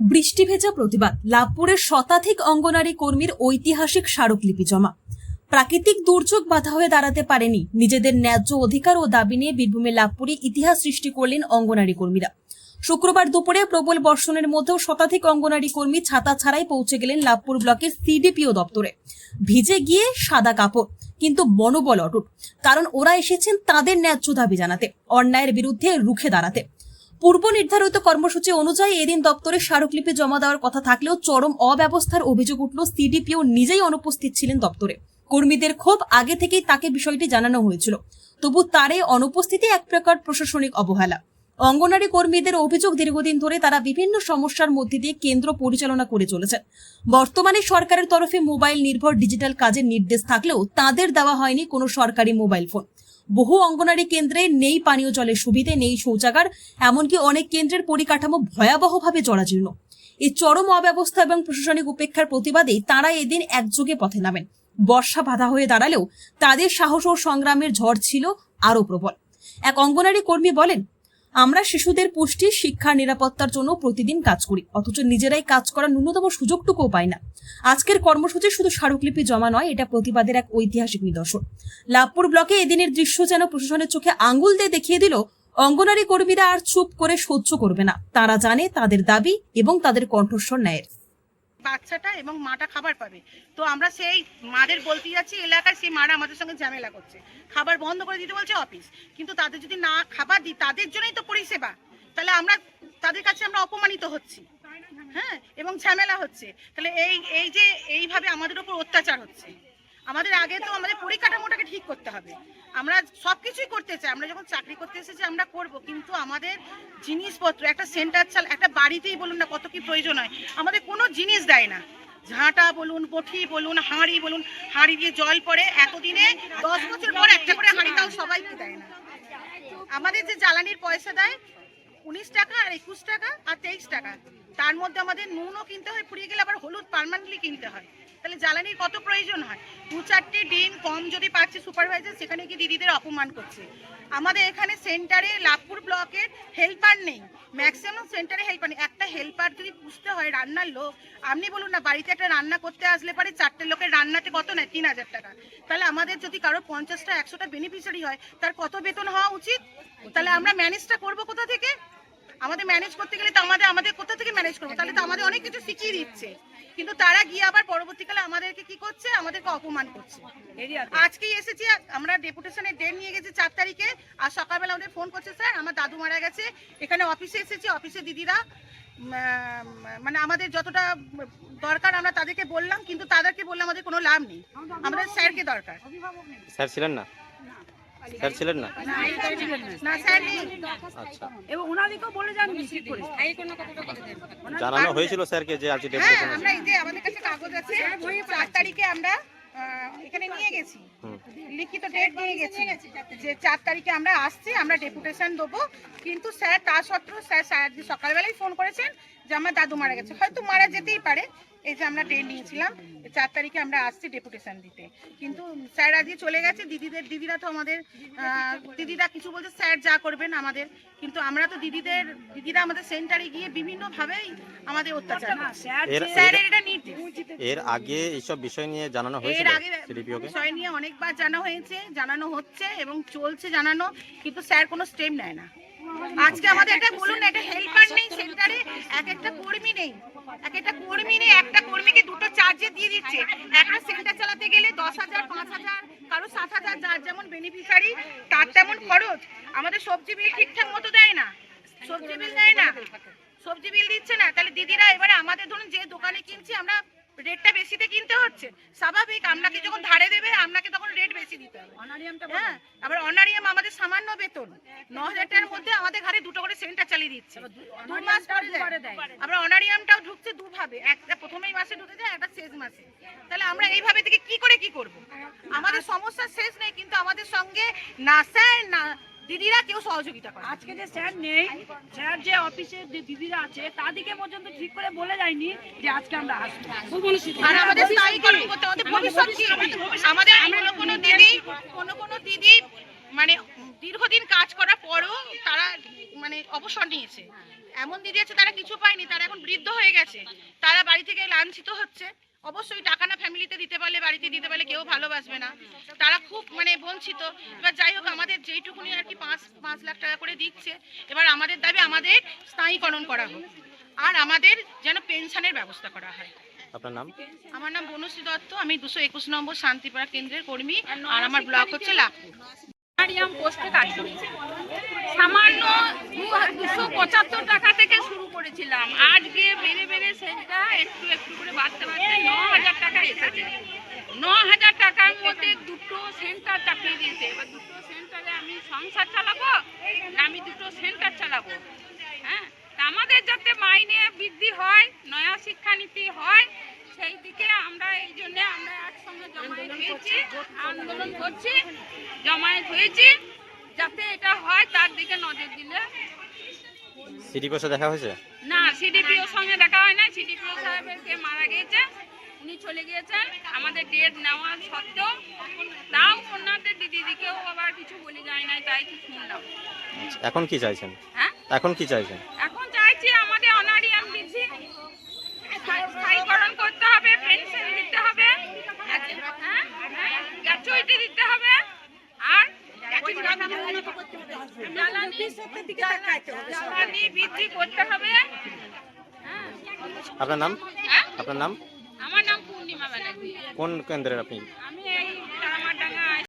বৃষ্টি ভেজা প্রতিবাদ, লাভপুরের শতাধিক অঙ্গনারী কর্মীর ঐতিহাসিক স্মারকলিপি জমা। প্রাকৃতিক দুর্যোগ বাধা হয়ে দাঁড়াতে পারেনি। নিজেদের ন্যায্য অধিকার ও দাবি নিয়ে বীরভূমে লাভপুরে ইতিহাস সৃষ্টি করলেন অঙ্গনারী কর্মীরা। শুক্রবার দুপুরে প্রবল বর্ষণের মধ্যেও শতাধিক অঙ্গনারী কর্মী ছাতা ছাড়াই পৌঁছে গেলেন লাভপুর ব্লকের সিডিপিও দপ্তরে। ভিজে গিয়ে সাদা কাপড়, কিন্তু মনোবল অটুট, কারণ ওরা এসেছেন তাদের ন্যায্য দাবি জানাতে, অন্যায়ের বিরুদ্ধে রুখে দাঁড়াতে। পূর্ব নির্ধারিত কর্মসূচি অনুযায়ী এদিন দপ্তরে স্মারকলিপি জমা দেওয়ার কথা থাকলেও চরম অব্যবস্থার অভিযোগ উঠল সিডিপিও নিজেই অনুপস্থিত ছিলেন দপ্তরে। কর্মীদের ক্ষোভ আগে থেকেই তাকে বিষয়টি জানানো হয়েছিল। তবু তার এই অনুপস্থিতি এক প্রকার প্রশাসনিক অবহেলা। অঙ্গনারী কর্মীদের অভিযোগ দীর্ঘদিন ধরে তারা বিভিন্ন সমস্যার মধ্যে দিয়ে কেন্দ্র পরিচালনা করে চলেছেন। বর্তমানে সরকারের তরফে মোবাইল নির্ভর ডিজিটাল কাজের নির্দেশ থাকলেও তাদের দেওয়া হয়নি কোনো সরকারি মোবাইল ফোন। বহু অঙ্গনারী কেন্দ্রে নেই পানীয় জলের সুবিধে, নেই শৌচাগার, এমনকি অনেক কেন্দ্রের পরিকাঠামো ভয়াবহভাবে জরাজীর্ণ। এই চরম অব্যবস্থা এবং প্রশাসনিক উপেক্ষার প্রতিবাদে তারা এদিন একযোগে পথে নামেন। বর্ষা বাধা হয়ে দাঁড়ালেও তাদের সাহস ও সংগ্রামের ঝড় ছিল আরও প্রবল। এক অঙ্গনারী কর্মী বলেন আমরা শিশুদের পুষ্টি, শিক্ষা, নিরাপত্তার জন্য প্রতিদিন কাজ করি, অথচ নিজেরাই কাজ করার ন্যূনতম সুযোগটুকুও পাই না। আজকের কর্মসূচি শুধু স্মারকলিপি জমা নয়, এটা প্রতিবাদের এক ঐতিহাসিক নিদর্শন। লাভপুর ব্লকে এদিনের দৃশ্য যেন প্রশাসনের চোখে আঙ্গুল দিয়ে দেখিয়ে দিল, অঙ্গনারী কর্মীরা আর চুপ করে সহ্য করবে না। তারা জানে তাদের দাবি এবং তাদের কণ্ঠস্বর ন্যায়ের। বাচ্চাটা এবং মাটা খাবার পাবে। তো আমরা সেই মাদের বলতে যাচ্ছি, এলাকায় সেই মারা আমাদের সঙ্গে ঝামেলা করছে। খাবার বন্ধ করে দিতে বলছে অফিস। কিন্তু তাদের যদি না খাবার দিই, তাদের জন্যই তো পরিষেবা। তাহলে আমরা, তাদের কাছে আমরা অপমানিত হচ্ছি। হ্যাঁ এবং ঝামেলা হচ্ছে। তাহলে এই এই যে এইভাবে আমাদের উপর অত্যাচার হচ্ছে। আমাদের আগে তো আমাদের পরিকাঠামোটাকে ঠিক করতে হবে। আমরা সব কিছুই করতে চাই। আমরা যখন চাকরি করতে এসেছি, আমরা করব। কিন্তু আমাদের জিনিসপত্র, একটা সেন্টার চাল, একটা বাড়িতেই বলুন না কত কি প্রয়োজন হয়, আমাদের কোনো জিনিস দেয় না। ঝাঁটা বলুন বঠি বলুন, হাঁড়ি বলুন, হাঁড়ি দিয়ে জল পড়ে এতদিনে দশ বছর পর একটা করে হাঁড়ি তাও সবাইকে দেয় না। আমাদের যে জ্বালানির পয়সা দেয়, উনিশ টাকা আর একুশ টাকা আর তেইশ টাকা, তার মধ্যে আমাদের নুনও কিনতে হয় ফুরিয়ে গেলে আবার হলুদ পার্মানেন্টলি কিনতে হয়। তাহলে জ্বালানির কত প্রয়োজন হয়? দু চারটে ডিম কম যদি পাচ্ছে সুপারভাইজার সেখানে কি দিদিদের অপমান করছে। আমাদের এখানে সেন্টারে লাভপুর ব্লকের হেল্পার নেই। ম্যাক্সিমাম সেন্টারে হেল্পার নেই। একটা হেল্পার যদি পুষতে হয় রান্নার লোক, আপনি বলুন না, বাড়িতে একটা রান্না করতে আসলে পরে, চারটে লোকের রান্নাতে কত নেয়? তিন হাজার টাকা। তাহলে আমাদের যদি কারও পঞ্চাশটা, একশোটা বেনিফিশিয়ারি হয়, তার কত বেতন হওয়া উচিত? তাহলে আমরা ম্যানেজটা করব কোথা থেকে? আমাদের ম্যানেজ করতে গেলে তো আমাদের আমাদের কোথা থেকে ম্যানেজ করব? তাহলে তো আমাদের অনেক কিছু শিখিয়ে দিচ্ছে। কিন্তু তারা গিয়ে আবার পরবর্তীকালে আমাদেরকে কি করছে? আমাদেরকে অপমান করছে। আজকেই এসেছি আমরা ডেপুটেশনের ডেট নিয়ে গেছি চার তারিখে আর সকালবেলা আমাদের ফোন করছে স্যার আমার দাদু মারা গেছে। এখানে অফিসে এসেছি অফিসে দিদিরা আহ, মানে আমাদের যতটা দরকার আমরা তাদেরকে বললাম কিন্তু তাদেরকে বললে আমাদের কোনো লাভ নেই। আমাদের স্যারকে দরকার। স্যার ছিলেন না? স্যার ছিলেন না? আচ্ছা। এবং ওনাদেরকেও বলে যান করে। জানানো হয়েছিল স্যারকে যে আজকে হ্যাঁ ডেপুটেশন আমরা এই যে আমাদের কাছে কাগজ আছে চার তারিখে আমরা এখানে নিয়ে গেছি। লিখিত ডেট নিয়ে গেছি। যে চার তারিখে আমরা আসছি আমরা ডেপুটেশন দেবো। কিন্তু স্যার তা সত্ত্বেও স্যার স্যার সকালবেলায় ফোন করেছেন যে আমার দাদু মারা গেছে। হয়তো মারা যেতেই পারে এই যে আমরা ডেট নিয়েছিলাম চার তারিখে আমরা আসছি ডেপুটেশন দিতে। কিন্তু স্যার আজকে চলে গেছে দিদিদের দিদিরা তো আমাদের আহ, দিদিরা কিছু বলছে স্যার যা করবেন আমাদের। কিন্তু আমরা তো দিদিদের দিদিরা আমাদের সেন্টারে গিয়ে বিভিন্নভাবেই আমাদের অত্যাচার। স্যারের এটা এর আগে এইসব বিষয় নিয়ে জানানো হয়েছে এর আগে সিডিপিওকে বিষয় নিয়ে অনেকবার জানা হয়েছে জানানো হচ্ছে এবং চলছে জানানো কিন্তু স্যার কোনো স্টেপ নেয় না। আজকে আমাদের এটা বলুন না এটা হেল্পার নেই সেন্টারে এক একটা কর্মী নেই। এক একটা কর্মী নেই একটা কর্মীকে দুটো চার্জে দিয়ে দিচ্ছে। একটা সেন্টার চালাতে গেলে দশ হাজার, পাঁচ হাজার, কারও সাত হাজার, যার যেমন বেনিফিশিয়ারি তার তেমন খরচ। আমাদের সবজি বিল ঠিকঠাক মতো দেয় না। সবজি বিল দেয় না। সবজি বিল দিচ্ছে না। তাহলে দিদিরা এবারে আমাদের ধরুন যে রেটটা বেশিতে কিনতে হচ্ছে। স্বাভাবিক আপনাকে যখন ধারে দেবে আপনাকে তখন রেট বেশি দিতে হবে। হ্যাঁ আবার অনারিয়াম আমাদের সামান্য বেতন। ন হাজার টাকার মধ্যে আমাদের ঘরে দুটো করে সেন্টার চালিয়ে দিচ্ছে। দু মাস পরে দেয়। আবার অনারিয়ামটাও ঢুকছে দুভাবে। একটা প্রথমেই মাসে ঢুকে যায় একটা শেষ মাসে। তাহলে আমরা এইভাবে থেকে কি করে কি করব? আমাদের সমস্যা শেষ নেই কিন্তু আমাদের সঙ্গে না স্যার না দিদিরা কেউ সহযোগিতা করে আজকে যে স্যার নেই স্যার যে অফিসে যে দিদিরা আছে তাদেরকে পর্যন্ত ঠিক করে বলে যায়নি যে আজকে আমরা আসব। আর আমাদের স্থায়ী ভবিষ্যৎ কি? আমাদের কোনো কোনো দিদি কোনো কোনো দিদি মানে দীর্ঘদিন কাজ করার পরও তারা মানে অবসর নিয়েছে। এমন দিদি আছে তারা কিছু পায়নি তারা এখন বৃদ্ধ হয়ে গেছে। তারা বাড়ি থেকে লাঞ্ছিত হচ্ছে। অবশ্যই টাকা না ফ্যামিলিতে দিতে পারলে বাড়িতে দিতে পারলে কেউ ভালোবাসবে না। তারা খুব মানে বঞ্চিত। এবার যাই হোক আমাদের যেইটুকুনি আর কি পাঁচ পাঁচ লাখ টাকা করে দিচ্ছে এবার আমাদের দাবি আমাদের স্থায়ীকরণ করা হোক। আর আমাদের যেন পেনশনের ব্যবস্থা করা হয়। আপনার নাম? আমার নাম বনশ্রী দত্ত আমি দুশো একুশ নম্বর শান্তিপাড়া কেন্দ্রের কর্মী। আর আমার ব্লক হচ্ছে লাভপুর। মারিয়াম পোস্টে কাজ সামান্য দুশো পঁচাত্তর টাকা থেকে শুরু করেছিলাম। আজকে বেড়ে বেড়ে সেটা একটু একটু করে বাড়তে বাড়তে ন হাজার টাকা এসেছে। ন হাজার টাকার মধ্যে দুটো সেন্টার চাপিয়ে দিয়েছে। এবার দুটো সেন্টারে আমি সংসার চালাবো আমি দুটো সেন্টার চালাবো? হ্যাঁ? আমাদের যাতে মাইনে বৃদ্ধি হয়, নয়া শিক্ষানীতি হয় সেই দিকে আমরা এই জন্য আমরা একসঙ্গে জমায়েত হয়েছি আন্দোলন করছি জমায়েত হয়েছি যাতে এটা হয় তার দিকে নজর দিলে। সিডি কোষে দেখা হয়েছে? না সিডিপিও সঙ্গে দেখা হয় না সিডিপিও সাহেবের কে মারা গিয়েছে উনি চলে গিয়েছেন। আমাদের ডেট নেওয়া সত্ত্বেও তাও ওনাদের দিদিদিকেও আবার কিছু বলে যায় নাই তাই কি শুনলাম। আচ্ছা, এখন কি চাইছেন? হ্যাঁ? এখন কি চাইছেন এখন চাইছি আমাদের অনারিয়াম বৃদ্ধি স্থায়ী- স্থায়ীকরণ করতে হবে পেনশন দিতে হবে হ্যাঁ দিতে হবে। আর জ্বালানি জ্বালানি বৃদ্ধি করতে হবে। আপনার নাম? হ্যাঁ? আপনার নাম? আমার নাম পূর্ণিমা ব্যানার্জি। কোন কেন্দ্রের আপনি?